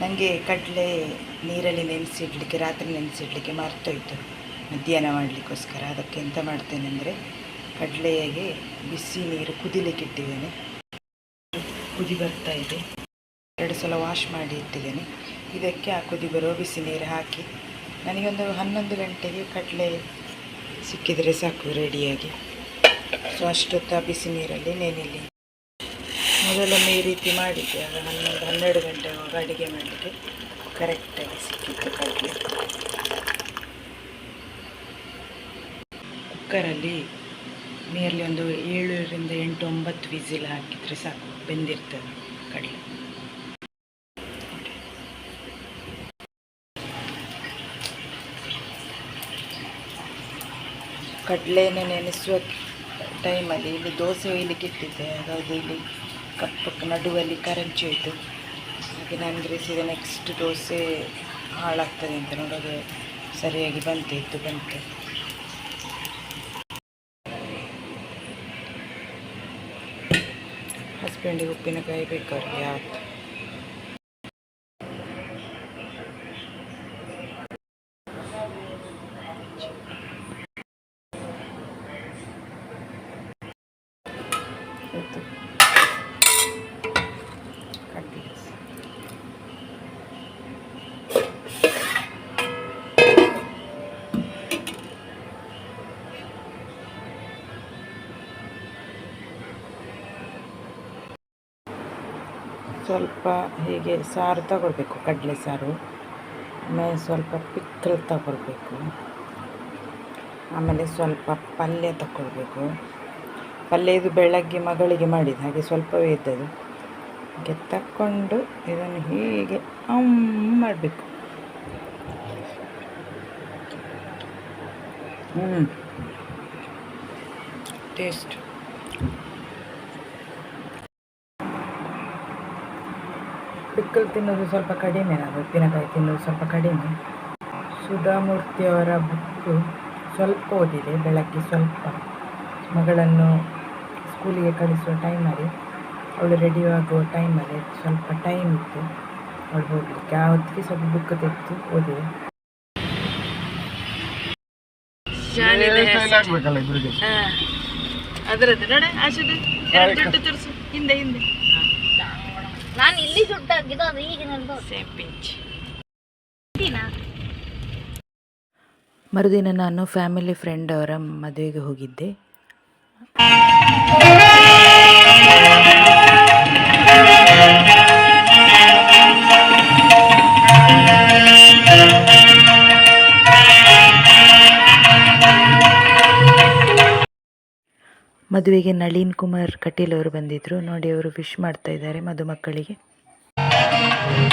ನನಗೆ ಕಡಲೆ ನೀರಲ್ಲಿ ನೆನೆಸಿಡ್ಲಿಕ್ಕೆ, ರಾತ್ರಿ ನೆನೆಸಿಡ್ಲಿಕ್ಕೆ ಮರ್ತೋಯ್ತು. ಮಧ್ಯಾಹ್ನ ಮಾಡಲಿಕ್ಕೋಸ್ಕರ. ಅದಕ್ಕೆ ಎಂತ ಮಾಡ್ತೇನೆ ಅಂದರೆ, ಕಡಲೆಗೆ ಬಿಸಿ ನೀರು ಕುದಿಲಿಕ್ಕೆ ಇಟ್ಟಿದ್ದೇನೆ. ಕುದಿ ಬರ್ತಾ ಇದೆ. ಎರಡು ಸಲ ವಾಶ್ ಮಾಡಿ ಇಟ್ಟಿದ್ದೇನೆ. ಇದಕ್ಕೆ ಆ ಕುದಿ ಬರೋ ಬಿಸಿ ನೀರು ಹಾಕಿ, ನನಗೊಂದು ಹನ್ನೊಂದು ಗಂಟೆಗೆ ಕಡಲೆ ಸಿಕ್ಕಿದರೆ ಸಾಕು ರೆಡಿಯಾಗಿ. ಸೊ, ಅಷ್ಟೊತ್ತು ಆ ಬಿಸಿ ನೀರಲ್ಲಿ ನೆನೆಲಿ. ಮೊದಲೊಮ್ಮೆ ಈ ರೀತಿ ಮಾಡಿದ್ದೆ. ಆಗ ಹನ್ನೊಂದು ಹನ್ನೆರಡು ಗಂಟೆ ಆವಾಗ ಅಡುಗೆ ಮಾಡಲಿಕ್ಕೆ ಕರೆಕ್ಟಾಗಿ ಸಿಕ್ಕಿತ್ತು ಕಡಲೆ. ಕುಕ್ಕರಲ್ಲಿ ನಿಯರ್ಲಿ ಒಂದು ಏಳರಿಂದ ಎಂಟು ಒಂಬತ್ತು ವಿಸಿಲ್ ಹಾಕಿದರೆ ಸಾಕು, ಬೆಂದಿರ್ತದೆ ಕಡಲೆ. ಕಡಲೆನ ನೆನೆಸುವ ಟೈಮಲ್ಲಿ ಇಲ್ಲಿ ದೋಸೆ ಒಯ್ಲಿಕ್ಕೆ ಇಟ್ಟಿದ್ದೆ. ಹಾಗಾಗಿ ಇಲ್ಲಿ ಕಪ್ಪು ನಡುವಲ್ಲಿ ಕರೆಂಟ್ ಹೋಯಿತು. ಹಾಗೆ ನಾನು ಸೀದಾ ನೆಕ್ಸ್ಟ್ ದೋಸೆ ಹಾಳಾಗ್ತದೆ ಅಂತ ನೋಡೋದು ಸರಿಯಾಗಿ ಬಂತು ಇತ್ತು ಬಂತು. ಹಸ್ಬೆಂಡಿಗೆ ಉಪ್ಪಿನಕಾಯಿ ಬೇಕು ಅವ್ರಿಗೆ ಯಾವತ್ತು ಆಯ್ತು. ಸ್ವಲ್ಪ ಹೀಗೆ ಸಾರು ತಗೊಳ್ಬೇಕು, ಕಡಲೆ ಸಾರು. ಆಮೇಲೆ ಸ್ವಲ್ಪ ಪಿಕ್ಕಲ್ ತಗೊಳ್ಬೇಕು. ಆಮೇಲೆ ಸ್ವಲ್ಪ ಪಲ್ಯ ತಗೊಳ್ಬೇಕು. ಪಲ್ಯ ಇದು ಬೆಳಗ್ಗೆ ಮಗಳಿಗೆ ಮಾಡಿದ ಹಾಗೆ ಸ್ವಲ್ಪವೇ ಇದ್ದದು ಹಾಗೆ ತಕ್ಕೊಂಡು ಇದನ್ನು ಹೀಗೆ ಅಮ್ ಮಾಡಬೇಕು. ಹ್ಞೂ ಟೇಸ್ಟ್. ಪಿಕ್ಕಲ್ ತಿನ್ನೋದು ಸ್ವಲ್ಪ ಕಡಿಮೆ ನಾನು ಉಪ್ಪಿನಕಾಯಿ ತಿನ್ನೋದು ಸ್ವಲ್ಪ ಕಡಿಮೆ. ಸುಧಾಮೂರ್ತಿಯವರ ಬುಕ್ಕು ಸ್ವಲ್ಪ ಓದಿದೆ ಬೆಳಗ್ಗೆ ಸ್ವಲ್ಪ. ಮಗಳನ್ನು ಸ್ಕೂಲಿಗೆ ಕಳಿಸುವ ಟೈಮಲ್ಲಿ ಅವಳು ರೆಡಿ ಆಗುವ ಟೈಮಲ್ಲಿ ಸ್ವಲ್ಪ ಟೈಮ್ ಇತ್ತು. ಅವಳು ಹೋಗಲಿಕ್ಕೆ ಆ ಹೊತ್ತಿಗೆ ಸ್ವಲ್ಪ ಬುಕ್ ತೆಗೆದು ಓದಿದೆ. ಅದರದ್ದು ನೋಡ ಆಶದ ಎರಡು ದುಡ್ಡು ತೋರಿಸು. ಹಿಂದೆ ಹಿಂದೆ. ನಾನು ಇಲ್ಲಿ ಸೇಮ್ ಪಿಂಚ್ ಮರುದಿನ ನಾನು ಫ್ಯಾಮಿಲಿ ಫ್ರೆಂಡ್ ಅವರ ಮದುವೆಗೆ ಹೋಗಿದ್ದೆ. ಮದುವೆಗೆ ನಳೀನ್ ಕುಮಾರ್ ಕಟೀಲ್ ಅವರು ಬಂದಿದ್ರು. ನೋಡಿ ಅವರು ವಿಶ್ ಮಾಡ್ತಾ ಇದ್ದಾರೆ ಮದುಮಕ್ಕಳಿಗೆ.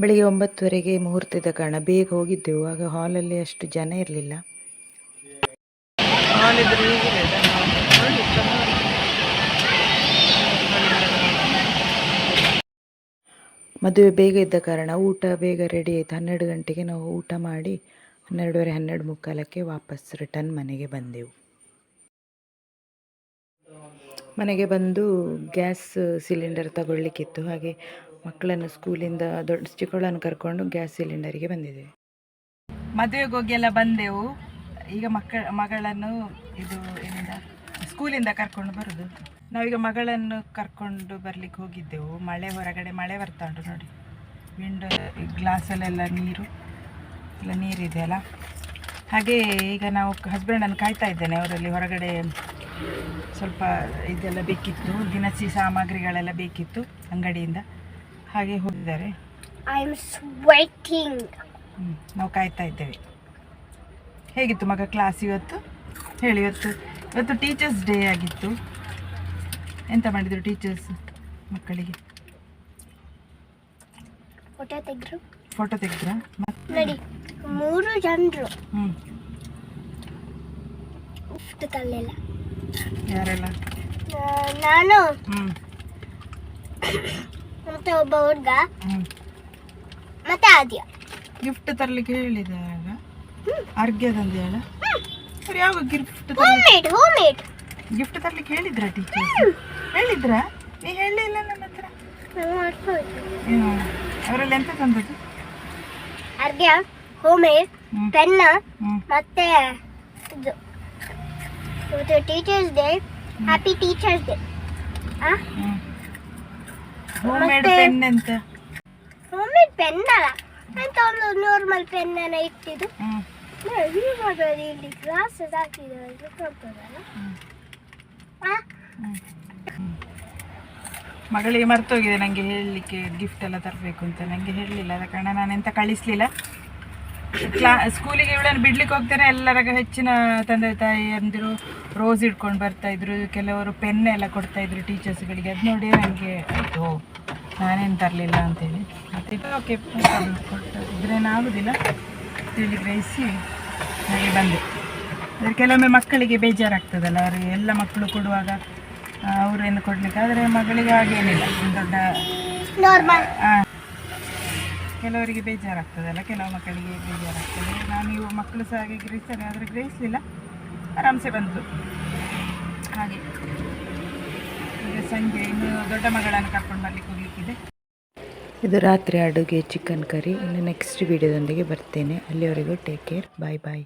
ಬೆಳಿಗ್ಗೆ ಒಂಬತ್ತುವರೆಗೆ ಮುಹೂರ್ತದ ಕಾರಣ ಬೇಗ ಹೋಗಿದ್ದೆವು. ಆಗ ಹಾಲಲ್ಲಿ ಅಷ್ಟು ಜನ ಇರಲಿಲ್ಲ. ಮದುವೆ ಬೇಗ ಇದ್ದ ಕಾರಣ ಊಟ ಬೇಗ ರೆಡಿ ಆಯಿತು. ಹನ್ನೆರಡು ಗಂಟೆಗೆ ನಾವು ಊಟ ಮಾಡಿ ಹನ್ನೆರಡುವರೆ ಹನ್ನೆರಡು ಮುಕ್ಕಾಲಕ್ಕೆ ವಾಪಸ್ ರಿಟರ್ನ್ ಮನೆಗೆ ಬಂದೆವು. ಮನೆಗೆ ಬಂದು ಗ್ಯಾಸ್ ಸಿಲಿಂಡರ್ ತಗೊಳ್ಳಿಕ್ಕಿತ್ತು. ಹಾಗೆ ಮಕ್ಕಳನ್ನು ಸ್ಕೂಲಿಂದ ದೊಡ್ಡ ಚಿಕ್ಕವಳನ್ನು ಕರ್ಕೊಂಡು ಗ್ಯಾಸ್ ಸಿಲಿಂಡರಿಗೆ ಬಂದಿದೆ ಮದುವೆಗೆ ಹೋಗಿ ಎಲ್ಲ ಬಂದೆವು. ಈಗ ಮಕ್ಕ ಮಗಳನ್ನು ಇದು ಏನಿಂದ? ಸ್ಕೂಲಿಂದ ಕರ್ಕೊಂಡು ಬರೋದು. ನಾವೀಗ ಮಗಳನ್ನು ಕರ್ಕೊಂಡು ಬರ್ಲಿಕ್ಕೆ ಹೋಗಿದ್ದೆವು. ಮಳೆ ಹೊರಗಡೆ, ಮಳೆ ಬರ್ತಾ ಉಂಟು ನೋಡಿ. ವಿಂಡೋ ಗ್ಲಾಸಲ್ಲೆಲ್ಲ ನೀರು, ಎಲ್ಲ ನೀರಿದೆ ಅಲ್ಲ? ಹಾಗೆ ಈಗ ನಾವು ಹಸ್ಬೆಂಡನ್ನು ಕಾಯ್ತಾ ಇದ್ದೇನೆ. ಅವರಲ್ಲಿ ಹೊರಗಡೆ ಸ್ವಲ್ಪ ಇದೆಲ್ಲ ಬೇಕಿತ್ತು. ದಿನಸಿ ಸಾಮಗ್ರಿಗಳೆಲ್ಲ ಬೇಕಿತ್ತು ಅಂಗಡಿಯಿಂದ. ಹಾಗೆ ಹೋಗಿದ್ದಾರೆ. ಐ ಆಮ್ ಹ್ಮ್, ನಾವು ಕಾಯ್ತಾ ಇದ್ದೇವೆ. ಹೇಗಿತ್ತು ಮಗ ಕ್ಲಾಸ್ ಇವತ್ತು? ಹೇಳಿ ಇವತ್ತು ಇವತ್ತು ಟೀಚರ್ಸ್ ಡೇ ಆಗಿತ್ತು. ಎಂತ ಮಾಡಿದರು ಟೀಚರ್ಸ್ ಮಕ್ಕಳಿಗೆ? ಫೋಟೋ ತೆಗೆದ್ರು. ಫೋಟೋ ತೆಗೆದ್ರ? ನೋಡಿ ಮೂರು ಜನರು. ಹ್ಞೂ ತಲೆಲ್ಲ ಯಾರೆಲ್ಲ? ನಾನು. ಹ್ಞೂ ಮತ್ತೆ ಒಬ್ಬ ಹುಡುಗ. ಮತ್ತೆ ಆದ್ಯ. ಗಿಫ್ಟ್ ತರಲಿಕ್ಕೆ ಹೇಳಿದೆ ಆಗ. ಅರ್ಘ್ಯ ತಂದೆ ಹೇಳ. ಸರಿ ಯಾವ gift home made home made gift ತರ್ಲಿಕ್ಕೆ ಹೇಳಿದ್ರ ಟೀಚರ್ ಹೇಳಿದ್ರ? ನೀ ಹೇಳಲಿಲ್ಲ ನನ್ನ ಹತ್ರ. ಅವರಲ್ಲಿ ಎಂತ ತಂದದ್ದು? ಅರ್ಘ್ಯ ಹೋಮ್. ಮೇಡ್. ಪೆನ್ನ ಮತ್ತೆ ಇದು teachers day happy teachers day ಮತ್ತೆ- ಪೆನ್ ಅಂತ ಹೋಮ್ ಪೆನ್ ಅಲ್ಲ. ಅಂತ ಒಂದು ನಾರ್ಮಲ್ ಪೆನ್ ಅನ್ನ ಇಟ್ಟಿದ್ದು. ಇವಾಗ ಇಲ್ಲಿ ಗ್ಲಾಸಸ್ ಹಾಕಿದ್ದಾರೆ. ಗೊತ್ತಾಗ್ತದಲ್ಲ ಆ? ಮಗಳಿಗೆ ಮರ್ತೋಗಿದೆ ನನಗೆ ಹೇಳಲಿಕ್ಕೆ ಗಿಫ್ಟ್ ಎಲ್ಲ ತರಬೇಕು ಅಂತ. ನನಗೆ ಹೇಳಲಿಲ್ಲ ಅದ ಕಾರಣ ನಾನು ಎಂತ ಕಳಿಸ್ಲಿಲ್ಲ. ಕ್ಲಾ ಸ್ಕೂಲಿಗೆ ಇವಳನ್ನು ಬಿಡ್ಲಿಕ್ಕೆ ಹೋಗ್ತಾರೆ. ಎಲ್ಲರಾಗ ಹೆಚ್ಚಿನ ತಂದೆ ತಾಯಿಯಂದಿರು ರೋಸ್ ಇಟ್ಕೊಂಡು ಬರ್ತಾ ಇದ್ರು. ಕೆಲವರು ಪೆನ್ ಎಲ್ಲ ಕೊಡ್ತಾ ಇದ್ರು ಟೀಚರ್ಸ್ಗಳಿಗೆ. ಅದು ನೋಡಿ ನನಗೆ ಆಯಿತು ನಾನೇನು ತರಲಿಲ್ಲ ಅಂತೇಳಿ. ಮತ್ತೆ ಓಕೆ ಇದ್ರೇನು ಆಗೋದಿಲ್ಲ ತಿಳಿ ಗ್ರಹಿಸಿ ಹಾಗೆ ಬಂದೆ. ಅಂದರೆ ಕೆಲವೊಮ್ಮೆ ಮಕ್ಕಳಿಗೆ ಬೇಜಾರಾಗ್ತದಲ್ಲ ಅವರು ಎಲ್ಲ ಮಕ್ಕಳು ಕೊಡುವಾಗ ಅವರೇನು ಕೊಡ್ಲಿಕ್ಕೆ. ಆದರೆ ಮಗಳಿಗೆ ಹಾಗೇನಿಲ್ಲ. ದೊಡ್ಡ ನಾರ್ಮಲ್ ಆ, ಕೆಲವರಿಗೆ ಬೇಜಾರಾಗ್ತದಲ್ಲ ಕೆಲವು ಮಕ್ಕಳಿಗೆ ಬೇಜಾರಾಗ್ತದೆ. ನಾನು ಇವು ಮಕ್ಕಳು ಸಹ ಹಾಗೆ ಗ್ರಹಿಸ್ತಾರೆ, ಆದರೆ ಗ್ರಹಿಸಲಿಲ್ಲ. ಆರಾಮ್ಸೆ ಬಂತು. ಹಾಗೆ. ಈಗ ಸಂಜೆ ಇನ್ನು ದೊಡ್ಡ ಮಗಳನ್ನು ಕರ್ಕೊಂಡು ಬರ್ಲಿಕ್ಕೆ ಹೋಗ್ಲಿಕ್ಕಿದೆ. ಇದು ರಾತ್ರಿ ಅಡುಗೆ ಚಿಕನ್ ಕರಿ. ಇನ್ನು ನೆಕ್ಸ್ಟ್ ವಿಡಿಯೋದೊಂದಿಗೆ ಬರ್ತೇನೆ. ಅಲ್ಲಿವರೆಗೂ ಟೇಕ್ ಕೇರ್ ಬಾಯ್ ಬಾಯ್